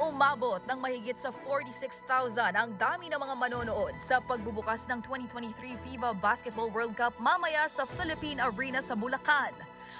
umabot ng mahigit sa 46,000 ang dami ng mga manonood sa pagbubukas ng 2023 FIBA Basketball World Cup mamaya sa Philippine Arena sa Bulacan.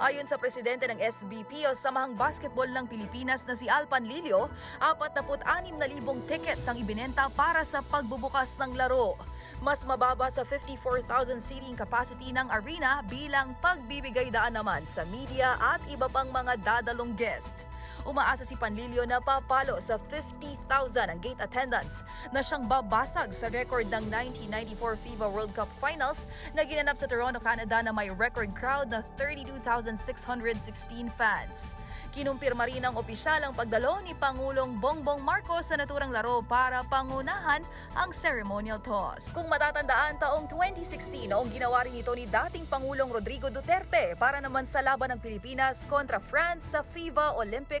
Ayon sa presidente ng SBP o Samahang Basketball ng Pilipinas na si Alpan Lilio, 46,000 tickets ang ibinenta para sa pagbubukas ng laro. Mas mababa sa 54,000 seating capacity ng arena bilang pagbibigay daan naman sa media at iba pang mga dadalong guest. Umaasa si Panlilio na papalo sa 50,000 ang gate attendance na siyang babasag sa record ng 1994 FIBA World Cup Finals na ginanap sa Toronto, Canada na may record crowd na 32,616 fans. Kinumpirma rin ng opisyal ang pagdalo ni Pangulong Bongbong Marcos sa naturang laro para pangunahan ang ceremonial toss. Kung matatandaan, taong 2016 noong ginawa rin ito ni dating Pangulong Rodrigo Duterte para naman sa laban ng Pilipinas kontra France sa FIBA Olympic